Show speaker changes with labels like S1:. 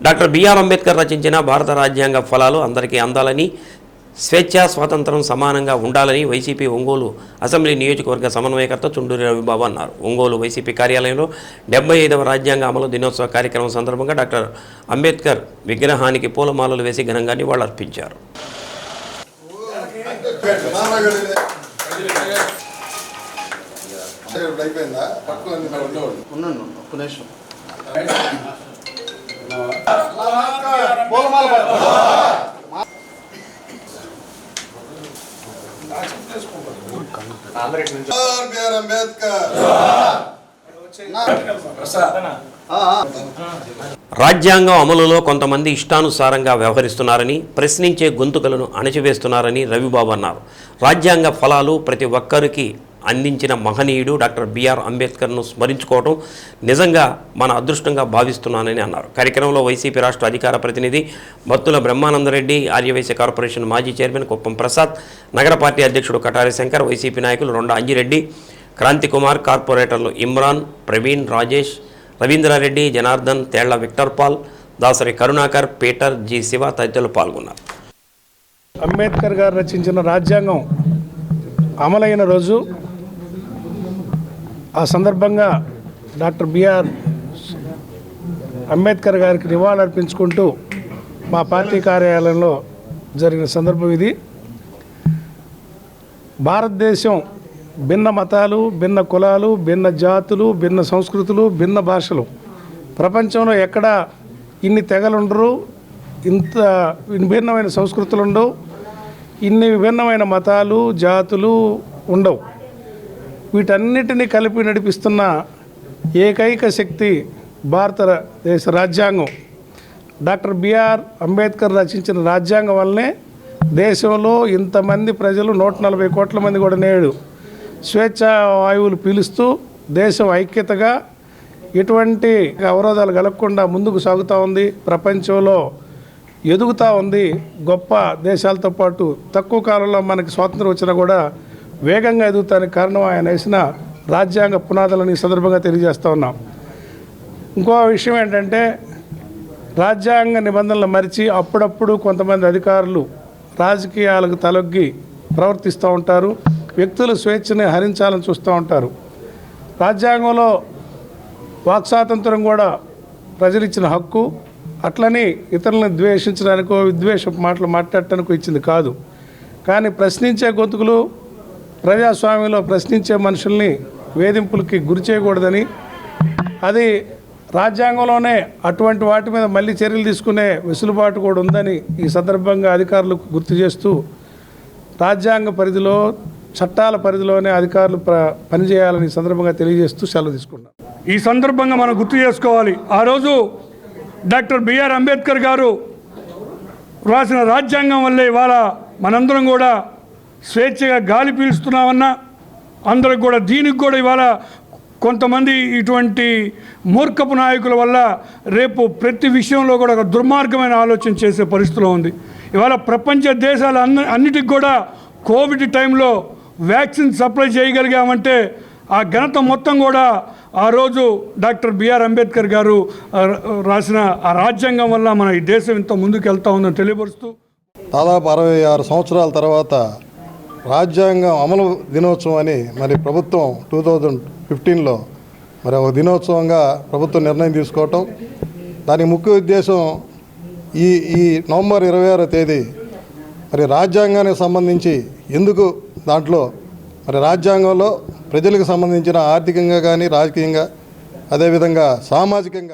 S1: Doctor BR Ambedkar రచించిన భారత రాజ్యాంగ ఫలాలు అందరికీ అందాలని స్వేచ్ఛ స్వాతంత్రం సమానంగా ఉండాలని వైసీపీ ఒంగోలు అసెంబ్లీ నియోజకవర్గ సమన్వయకర్త చుండూరి రవిబాబు అన్నారు. ఒంగోలు వైసీపీ కార్యాలయంలో డెబ్బై ఐదవ రాజ్యాంగ అమలు దినోత్సవ కార్యక్రమం సందర్భంగా డాక్టర్ అంబేద్కర్ విగ్రహానికి పూలమాలలు వేసి ఘనంగా నివాళులర్పించారు.
S2: ఉన్నాను
S3: బిఆర్ అంబేద్కర్.
S1: రాజ్యాంగం అమలులో కొంతమంది ఇష్టానుసారంగా వ్యవహరిస్తున్నారని ప్రశ్నించే గొంతుకలను అణచివేస్తున్నారని రవిబాబు అన్నారు. రాజ్యాంగ ఫలాలు ప్రతి ఒక్కరికి అందించిన మహనీయుడు డాక్టర్ బిఆర్ అంబేద్కర్ను స్మరించుకోవడం నిజంగా మన అదృష్టంగా భావిస్తున్నానని అన్నారు. కార్యక్రమంలో వైసీపీ రాష్ట్ర అధికార ప్రతినిధి మత్తుల బ్రహ్మానందరెడ్డి ఆర్యవైశ్య కార్పొరేషన్ మాజీ చైర్మన్ కుప్పం ప్రసాద్ నగర పార్టీ అధ్యక్షుడు కటారి శంకర్ వైసీపీ నాయకులు రొండ అంజిరెడ్డి క్రాంతి కుమార్ కార్పొరేటర్లు Imran Praveen Rajesh Ravindrareddy Janardhan Tella Victor Paul Dasari Karunakar Peter G Shiva తదితరులు పాల్గొన్నారు.
S4: అంబేద్కర్ గారు రచించిన రాజ్యాంగం అమలైన రోజు ఆ సందర్భంగా డాక్టర్ బిఆర్ అంబేద్కర్ గారికి నివాళులర్పించుకుంటూ మా పార్టీ కార్యాలయంలో జరిగిన సందర్భం ఇది. భారతదేశం భిన్న మతాలు భిన్న కులాలు భిన్న జాతులు భిన్న సంస్కృతులు భిన్న భాషలు. ప్రపంచంలో ఎక్కడ ఇన్ని తెగలుండరు ఇంత విభిన్నమైన సంస్కృతులు ఉండవు ఇన్ని విభిన్నమైన మతాలు జాతులు ఉండవు. వీటన్నిటినీ కలిపి నడిపిస్తున్న ఏకైక శక్తి భారతదేశ రాజ్యాంగం. డాక్టర్ బిఆర్ అంబేద్కర్ రచించిన రాజ్యాంగం వల్లనే దేశంలో ఇంతమంది ప్రజలు నూట నలభై కోట్ల మంది కూడా నేడు స్వేచ్ఛ వాయువులు పీలుస్తూ దేశం ఐక్యతగా ఎటువంటి అవరోధాలు కలగకుండా ముందుకు సాగుతూ ఉంది ప్రపంచంలో ఎదుగుతూ ఉంది గొప్ప దేశాలతో పాటు తక్కువ కాలంలో మనకి స్వాతంత్రం వచ్చినా కూడా వేగంగా ఎదుగుతానికి కారణం ఆయన వేసిన రాజ్యాంగ పునాదులను ఈ సందర్భంగా తెలియజేస్తూ ఉన్నాం. ఇంకో విషయం ఏంటంటే రాజ్యాంగ నిబంధనలు మరిచి అప్పుడప్పుడు కొంతమంది అధికారులు రాజకీయాలకు తలొగ్గి ప్రవర్తిస్తూ ఉంటారు వ్యక్తులు స్వేచ్ఛని హరించాలని చూస్తూ ఉంటారు. రాజ్యాంగంలో వాక్ స్వాతంత్రం కూడా ప్రజలు ఇచ్చిన హక్కు అట్లని ఇతరులను ద్వేషించడానికో విద్వేష మాటలు మాట్లాడటానికో ఇచ్చింది కాదు. కానీ ప్రశ్నించే గొంతుకులు ప్రజాస్వామ్యంలో ప్రశ్నించే మనుషుల్ని వేధింపులకి గురి చేయకూడదని అది రాజ్యాంగంలోనే అటువంటి వాటి మీద మళ్ళీ చర్యలు తీసుకునే వెసులుబాటు కూడా ఉందని ఈ సందర్భంగా అధికారులకు గుర్తు చేస్తూ రాజ్యాంగ పరిధిలో చట్టాల పరిధిలోనే అధికారులు పనిచేయాలని ఈ సందర్భంగా తెలియజేస్తూ సెలవు తీసుకున్నాం.
S5: ఈ సందర్భంగా మనం గుర్తు చేసుకోవాలి. ఆ రోజు డాక్టర్ బిఆర్ అంబేద్కర్ గారు రాసిన రాజ్యాంగం వల్లే ఇవాళ మనందరం కూడా స్వేచ్ఛగా గాలి పీలుస్తున్నామన్నా అందరికి కూడా దీనికి కూడా ఇవాళ కొంతమంది ఇటువంటి మూర్ఖపు నాయకుల వల్ల రేపు ప్రతి విషయంలో కూడా ఒక దుర్మార్గమైన ఆలోచన చేసే పరిస్థితిలో ఉంది. ఇవాళ ప్రపంచ దేశాల అన్ని అన్నిటికి కూడా కోవిడ్ టైంలో వ్యాక్సిన్ సప్లై చేయగలిగామంటే ఆ ఘనత మొత్తం కూడా ఆ రోజు డాక్టర్ బిఆర్ అంబేద్కర్ గారు రాసిన ఆ రాజ్యాంగం వల్ల మన ఈ దేశం ఇంత ముందుకు వెళ్తా ఉందని తెలియపరుస్తూ
S3: దాదాపు అరవై ఆరు సంవత్సరాల తర్వాత రాజ్యాంగం అమలు దినోత్సవం అని మరి ప్రభుత్వం టూ థౌజండ్ ఫిఫ్టీన్లో మరి ఒక దినోత్సవంగా ప్రభుత్వం నిర్ణయం తీసుకోవటం. దాని ముఖ్య ఉద్దేశం ఈ ఈ నవంబర్ ఇరవై ఆరో తేదీ మరి రాజ్యాంగానికి సంబంధించి ఎందుకు దాంట్లో మరి రాజ్యాంగంలో ప్రజలకు సంబంధించిన ఆర్థికంగా కానీ రాజకీయంగా అదేవిధంగా సామాజికంగా